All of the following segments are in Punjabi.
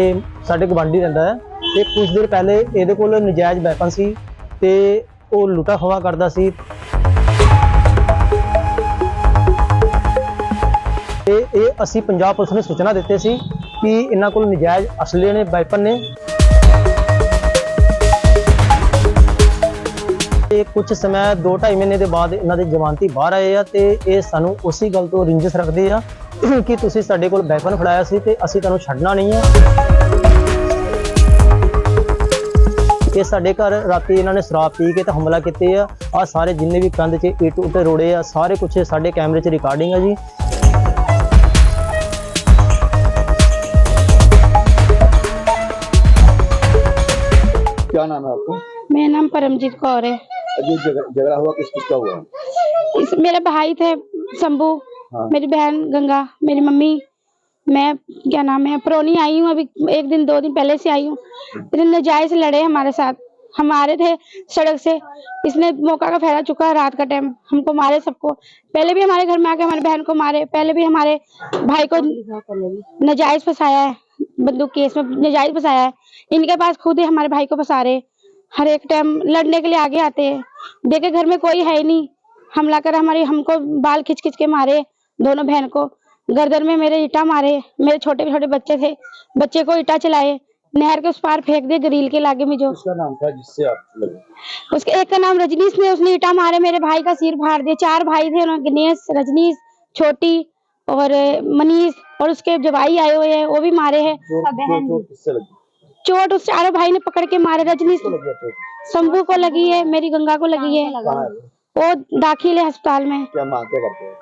ਇਹ ਸਾਡੇ ਗਵਾਂਢੀ ਰਹਿੰਦਾ ਹੈ ਤੇ ਕੁਝ ਦਿਨ ਪਹਿਲੇ ਇਹਦੇ ਕੋਲ ਨਜਾਇਜ਼ ਵੈਪਨ ਸੀ ਤੇ ਉਹ ਲੁੱਟਾ ਖਵਾ ਕਰਦਾ ਸੀ। ਤੇ ਇਹ ਅਸੀਂ ਪੰਜਾਬ ਪੁਲਿਸ ਨੂੰ ਸੂਚਨਾ ਦਿੱਤੇ ਸੀ ਕਿ ਇਹਨਾਂ ਕੋਲ ਨਜਾਇਜ਼ ਅਸਲੇ ਨੇ, ਵੈਪਨ ਨੇ। ਤੇ ਕੁਝ ਸਮਾਂ 2.5 ਮਹੀਨੇ ਦੇ ਬਾਅਦ ਇਹਨਾਂ ਦੇ ਜਵਾਨਤੀ ਬਾਹਰ ਆਏ ਆ ਤੇ ਇਹ ਸਾਨੂੰ ਉਸੇ ਗੱਲ ਤੋਂ ਰਿੰਜਸ ਰੱਖਦੇ ਆ ਕਿ ਤੁਸੀਂ ਸਾਡੇ ਕੋਲ ਵੈਪਨ ਫੜਾਇਆ ਸੀ ਤੇ ਅਸੀਂ ਤੁਹਾਨੂੰ ਛੱਡਣਾ ਨਹੀਂ ਆ ਇਹ ਸਾਡੇ ਘਰ ਰਾਤੀ ਇਹਨਾਂ ਨੇ ਸ਼ਰਾਬ ਪੀ ਕੇ ਤੇ ਹਮਲਾ ਕੀਤੇ ਆ ਆ ਸਾਰੇ ਜਿੰਨੇ ਵੀ ਕੰਧ 'ਚ ਇੱਟ ਉੱਤੇ ਰੋੜੇ ਆ ਸਾਰੇ ਕੁਝ ਸਾਡੇ ਕੈਮਰੇ 'ਚ ਰਿਕਾਰਡਿੰਗ ਆ ਜੀ क्या नाम है आपको मेरा नाम परमजीत कौर है ये झगड़ा झगड़ा हुआ किस किस का हुआ है इस मेरे भाई थे शंभू हाँ। मेरी बहन गंगा, मेरी मम्मी, मैं, क्या नाम है, प्रोनी आई हूँ अभी, एक दिन, दो दिन पहले से आई हूँ। इतने नजायज लड़े हमारे साथ। हमारे थे सड़क से। इसने मौका का फ़ायदा चुका रात का टाइम हमको मारे सबको। पहले भी हमारे घर में आके हमारी बहन को मारे। पहले भी हमारे भाई को नजायज फंसाया है। बंदूक केस में नजायज फंसाया है। इनके पास खुद ही हमारे भाई को फंसा रहे हर एक टाइम लड़ने के लिए आगे आते हैं। देखे घर में कोई है ही नहीं। हमला कर हमारी, हमको बाल खींच खींच के मारे। दोनों बहन को गर्दन में मेरे ईटा मारे मेरे छोटे छोटे बच्चे थे बच्चे को ईटा चलाए नहर के उस पार फेंक दिए ग्रिल के लागे में जो। उसका नाम था जिससे आप लगे। उसके एक का नाम रजनीश ने उसने ईटा मारे मेरे भाई का सिर फाड़ दिया। चार भाई थे उन्होंने गणेश रजनीश छोटी और मनीष और उसके जो भाई आए हुए हैं वो भी मारे हैं। चोट चोट चोट किससे लगी? चोट उस चारों भाई ने पकड़ के मारे। रजनीश है शंभू को लगी है मेरी गंगा को लगी है। वो? दाखिल है अस्पताल में। क्या मांग क्या करते हो?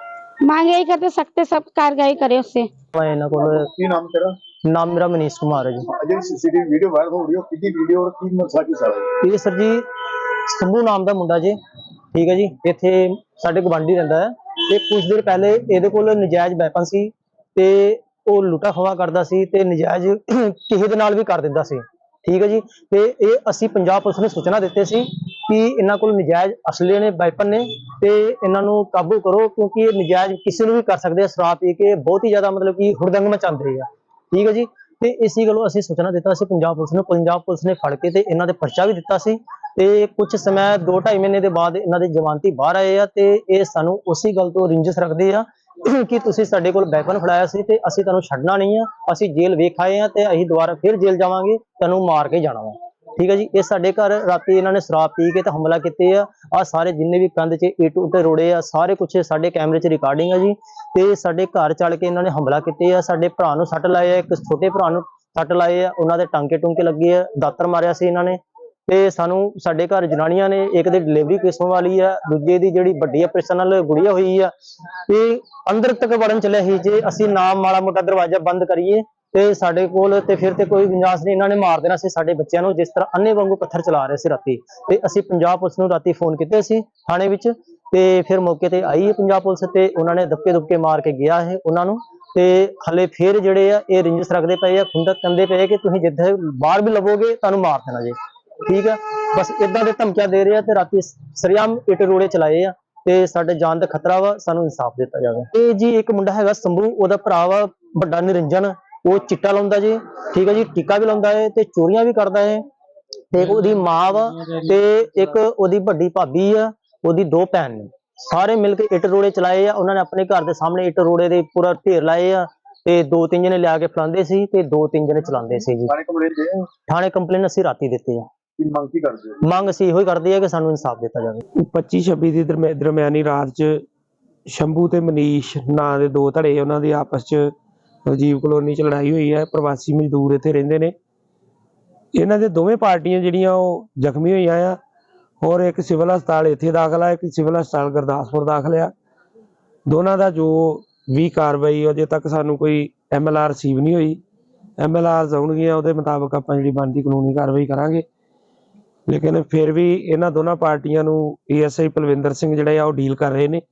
मांगे यही करते सकते सब कारवाई करे उससे ਮੈਂ ਇਹਨਾਂ ਕੋਲ ਕੀ ਨਾਮ ਤੇਰਾ ਨਾਮ ਮੇਰਾ ਮਨੀਸ਼ ਕੁਮਾਰ ਹੈ ਜੀ ਅਜੇ ਸੀਸੀਟੀਵੀ ਵੀਡੀਓ ਵਾਇਰਲ ਹੋ ਰਹੀ ਹੈ ਕਿਹਦੀ ਵੀਡੀਓ ਔਰ ਕੀ ਮਸਲਾ ਕੀ ਸਾਰਾ ਹੈ? ਇਹ ਸਰ ਜੀ ਸੰਭੂ ਨਾਮ ਦਾ ਮੁੰਡਾ ਜੀ ਠੀਕ ਹੈ ਜੀ ਇੱਥੇ ਸਾਡੇ ਗਵਾਂਢੀ ਰਹਿੰਦਾ ਹੈ ਤੇ ਕੁਝ ਦਿਨ ਪਹਿਲੇ ਇਹਦੇ ਕੋਲ ਨਜਾਇਜ਼ ਵੈਪਨ ਸੀ ਤੇ ਉਹ ਲੁੱਟਾ ਖਵਾ ਕਰਦਾ ਸੀ ਤੇ ਨਜਾਇਜ਼ ਕਿਸੇ ਦੇ ਨਾਲ ਵੀ ਕਰ ਦਿੰਦਾ ਸੀ ਠੀਕ ਹੈ ਜੀ ਤੇ ਇਹ ਅਸੀਂ ਪੰਜਾਬ ਪੁਲਿਸ ਨੂੰ ਸੂਚਨਾ ਦਿੱਤੇ ਸੀ ਕਿ ਇਹਨਾਂ ਕੋਲ ਨਜਾਇਜ਼ ਅਸਲੇ ਨੇ ਵੈਪਨ ਨੇ ਤੇ ਇਹਨਾਂ ਨੂੰ ਕਾਬੂ ਕਰੋ ਕਿਉਂਕਿ ਇਹ ਨਜਾਇਜ਼ ਕਿਸੇ ਨੂੰ ਵੀ ਕਰ ਸਕਦੇ ਆ। ਸ਼ਰਾਬ ਪੀ ਕੇ ਬਹੁਤ ਹੀ ਜ਼ਿਆਦਾ ਮਤਲਬ ਕਿ ਹੁੜਦੰਗ ਮਚਾਉਂਦੇ ਆ। ਠੀਕ ਹੈ ਜੀ? ਤੇ ਇਸੀ ਗੱਲੋਂ ਅਸੀਂ ਸੂਚਨਾ ਦਿੱਤਾ ਸੀ ਪੰਜਾਬ ਪੁਲਿਸ ਨੂੰ। ਪੰਜਾਬ ਪੁਲਿਸ ਨੇ ਫੜ ਕੇ ਤੇ ਇਹਨਾਂ ਦੇ ਪਰਚਾ ਵੀ ਦਿੱਤਾ ਸੀ ਤੇ ਕੁਝ ਸਮਾਂ 2.5 ਮਹੀਨੇ ਦੇ ਬਾਅਦ ਇਹਨਾਂ ਦੇ ਜਵਾਨਤੀ ਬਾਹਰ ਆਏ ਆ ਤੇ ਇਹ ਸਾਨੂੰ ਉਸੇ ਗੱਲ ਤੋਂ ਰਿੰਜਸ ਰੱਖਦੇ ਆ ਕਿ ਤੁਸੀਂ ਸਾਡੇ ਕੋਲ ਵੈਪਨ ਫੜਾਇਆ ਸੀ ਤੇ ਅਸੀਂ ਤੁਹਾਨੂੰ ਛੱਡਣਾ ਨਹੀਂ ਆ। ਅਸੀਂ ਜੇਲ੍ਹ ਵੇਖ ਆਏ ਆ ਤੇ ਅਸੀਂ ਦੁਬਾਰਾ ਫਿਰ ਜੇਲ੍ਹ ਜਾਵਾਂਗੇ, ਤੁਹਾਨੂੰ ਮਾਰ ਕੇ ਜਾਣਾ ਵਾ। ਠੀਕ ਹੈ ਜੀ? ਇਹ ਸਾਡੇ ਘਰ ਰਾਤੀ ਇਹਨਾਂ ਨੇ ਸ਼ਰਾਬ ਪੀ ਕੇ ਤੇ ਹਮਲਾ ਕੀਤੇ ਆ। ਆ ਸਾਰੇ ਜਿੰਨੇ ਵੀ ਕੰਧ 'ਚ ਇੱਟ ਉੱਤੇ ਰੋੜੇ ਆ, ਸਾਰੇ ਕੁਝ ਸਾਡੇ ਕੈਮਰੇ 'ਚ ਰਿਕਾਰਡਿੰਗ ਆ ਜੀ। ਤੇ ਸਾਡੇ ਘਰ ਚੜ ਕੇ ਇਹਨਾਂ ਨੇ ਹਮਲਾ ਕੀਤੇ ਆ। ਸਾਡੇ ਭਰਾ ਨੂੰ ਸੱਟ ਲਾਏ ਆ, ਇੱਕ ਛੋਟੇ ਭਰਾ ਨੂੰ ਸੱਟ ਲਾਏ ਆ। ਉਹਨਾਂ ਦੇ ਟਾਂਕੇ ਟੁੰਕੇ ਲੱਗੇ ਆ, ਦਾਤਰ ਮਾਰਿਆ ਸੀ ਇਹਨਾਂ ਨੇ। ਤੇ ਸਾਨੂੰ ਸਾਡੇ ਘਰ ਜਨਾਨੀਆਂ ਨੇ ਇੱਕ ਦੀ ਡਿਲੀਵਰੀ ਕਿਸਮ ਵਾਲੀ ਆ, ਦੂਜੇ ਦੀ ਜਿਹੜੀ ਵੱਡੀ ਆਪਰੇਸ਼ਨ ਨਾਲ ਗੁੜੀਆ ਹੋਈ ਆ ਤੇ ਅੰਦਰ ਤੱਕ ਵੜਨ ਚੱਲਿਆ ਸੀ ਜੇ ਅਸੀਂ ਨਾਮ ਮਾੜਾ ਮੋਟਾ ਦਰਵਾਜ਼ਾ ਬੰਦ ਕਰੀਏ ਤੇ ਸਾਡੇ ਕੋਲ ਤੇ ਫਿਰ ਤੇ ਕੋਈ ਗੁੰਜਾਇਸ਼ ਨਹੀਂ, ਇਹਨਾਂ ਨੇ ਮਾਰ ਦੇਣਾ ਸੀ ਸਾਡੇ ਬੱਚਿਆਂ ਨੂੰ, ਜਿਸ ਤਰ੍ਹਾਂ ਅੰਨੇ ਵਾਂਗੂ ਪੱਥਰ ਚਲਾ ਰਹੇ ਸੀ ਰਾਤੀ। ਤੇ ਅਸੀਂ ਪੰਜਾਬ ਪੁਲਿਸ ਨੂੰ ਰਾਤੀ ਫੋਨ ਕੀਤੇ ਸੀ ਥਾਣੇ ਵਿੱਚ, ਤੇ ਫਿਰ ਮੌਕੇ ਤੇ ਆਈ ਹੈ ਪੰਜਾਬ ਪੁਲਿਸ ਤੇ, ਉਹਨਾਂ ਨੇ ਧੱਕੇ ਧੁੱਕੇ ਮਾਰ ਕੇ ਗਿਆ ਹੈ ਉਹਨਾਂ ਨੂੰ। ਤੇ ਹਲੇ ਫਿਰ ਜਿਹੜੇ ਆ, ਇਹ ਰਿੰਜਸ ਰੱਖਦੇ ਪਏ ਆ, ਖੁੰਦਕ ਕੰਦੇ ਪਏ ਕਿ ਤੁਸੀਂ ਜਿੱਥੇ ਬਾਹਰ ਵੀ ਲਵੋਗੇ, ਤੁਹਾਨੂੰ ਮਾਰ ਦੇਣਾ ਜੇ। ਠੀਕ ਆ? ਬਸ ਇਦਾਂ ਦੇ ਧਮਕੀਆਂ ਦੇ ਰਹੇ ਆ ਤੇ ਰਾਤੀ ਸਰਿਆਮ ਇੱਟ ਰੋੜੇ ਚਲਾਏ ਆ, ਤੇ ਸਾਡੇ ਜਾਨ ਦਾ ਖਤਰਾ ਵਾ, ਸਾਨੂੰ ਇਨਸਾਫ ਦਿੱਤਾ ਜਾਵੇ। ਇਹ ਜੀ ਇੱਕ ਮੁੰਡਾ ਹੈਗਾ ਸੰਭੂ, ਉਹਦਾ ਭਰਾ ਵਾ, ਵੱਡਾ ਨਿਰੰਜਨ। ਉਹ ਚਿੱਟਾ ਲਾਉਂਦਾ ਜੀ ਠੀਕ ਹੈ ਜੀ ਟਿੱਕਾ ਵੀ ਲਾਉਂਦਾ ਹੈ ਤੇ ਚੋਰੀਆਂ ਵੀ ਕਰਦਾ ਹੈ। ਤੇ ਉਹਦੀ ਮਾਂ ਵਾ ਤੇ ਇੱਕ ਉਹਦੀ ਵੱਡੀ ਭਾਬੀ ਆ ਉਹਦੀ ਦੋ ਭੈਣ ਨੇ। ਸਾਰੇ ਮਿਲ ਕੇ ਇੱਟ ਰੋੜੇ ਚਲਾਏ ਆ ਉਹਨਾਂ ਨੇ ਆਪਣੇ ਘਰ ਦੇ ਸਾਹਮਣੇ ਇੱਟ ਰੋੜੇ ਦੇ ਪੂਰਾ ਢੇਰ ਲਾਏ ਆ ਤੇ ਦੋ ਤਿੰਨ ਜਣੇ ਲਿਆ ਕੇ ਫਲਾਉਂਦੇ ਸੀ ਤੇ ਦੋ ਤਿੰਨ ਜਣੇ ਚਲਾਉਂਦੇ ਸੀ ਜੀ। ਥਾਣੇ ਕੰਪਲੇਂਟ ਦੇ ਥਾਣੇ ਕੰਪਲੇਨ ਅਸੀਂ ਰਾਤੀ ਦਿੱਤੀ ਆ। ਕੀ ਮੰਗ ਕੀ ਕਰਦੇ ਹੋ? ਮੰਗ ਅਸੀਂ ਇਹੋ ਹੀ ਕਰਦੇ ਆ ਕਿ ਸਾਨੂੰ ਇਨਸਾਫ ਦਿੱਤਾ ਜਾਵੇ। 25 26 ਦੀ ਦਰਮਿਆ- ਦਰਮਿਆਨੀ ਰਾਤ 'ਚ ਸ਼ੰਭੂ ਤੇ ਮਨੀਸ਼ ਨਾਂ ਦੇ ਦੋ ਧੜੇ ਉਹਨਾਂ ਦੀ ਆਪਸ 'ਚ ਰਾਜੀਵ ਕਲੋਨੀ 'ਚ ਲੜਾਈ ਹੋਈ ਹੈ, ਪ੍ਰਵਾਸੀ ਮਜ਼ਦੂਰ ਇੱਥੇ ਰਹਿੰਦੇ ਨੇ। ਇਹਨਾਂ ਦੇ ਦੋਵੇਂ ਪਾਰਟੀਆਂ ਜਿਹੜੀਆਂ ਉਹ ਜ਼ਖਮੀ ਹੋਈਆਂ ਆ। ਔਰ ਇੱਕ ਸਿਵਲ ਹਸਪਤਾਲ ਇੱਥੇ ਦਾਖਲ ਆ, ਇੱਕ ਸਿਵਲ ਹਸਪਤਾਲ ਗੁਰਦਾਸਪੁਰ ਦਾਖਲ ਆ। ਦੋਨਾਂ ਦਾ ਜੋ ਵੀ ਕਾਰਵਾਈ ਅਜੇ ਤੱਕ ਸਾਨੂੰ ਕੋਈ ਐਮਐਲਆਰ ਰਿਸੀਵ ਨਹੀਂ ਹੋਈ। ਐਮਐਲਆਰ ਆਉਣਗੀਆਂ, ਉਹਦੇ ਮੁਤਾਬਕ ਆਪਾਂ ਜਿਹੜੀ ਬਣਦੀ ਕਾਨੂੰਨੀ ਕਾਰਵਾਈ ਕਰਾਂਗੇ। ਲੇਕਿਨ ਫਿਰ ਵੀ ਇਹਨਾਂ ਦੋਨਾਂ ਪਾਰਟੀਆਂ ਨੂੰ ਏਐਸਆਈ ਪਲਵਿੰਦਰ ਸਿੰਘ ਜਿਹੜੇ ਆ, ਉਹ ਡੀਲ ਕਰ ਰਹੇ ਨੇ।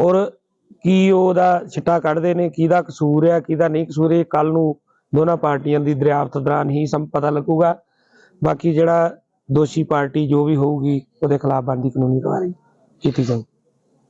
ਔਰ ਕੀ ਉਹਦਾ ਛਿੱਟਾ ਕੱਢਦੇ ਨੇ, ਕਿਹਦਾ ਕਸੂਰ ਆ, ਕਿਹਦਾ ਨਹੀਂ ਕਸੂਰ, ਇਹ ਕੱਲ ਨੂੰ ਦੋਨਾਂ ਪਾਰਟੀਆਂ ਦੀ ਦਰਿਆਫਤ ਦੌਰਾਨ ਹੀ ਸਮ, ਪਤਾ ਲੱਗੂਗਾ। ਬਾਕੀ ਜਿਹੜਾ ਦੋਸ਼ੀ ਪਾਰਟੀ ਜੋ ਵੀ ਹੋਊਗੀ, ਉਹਦੇ ਖਿਲਾਫ ਬਣਦੀ ਕਾਨੂੰਨੀ ਕਾਰਵਾਈ ਕੀਤੀ ਜਾਊਗੀ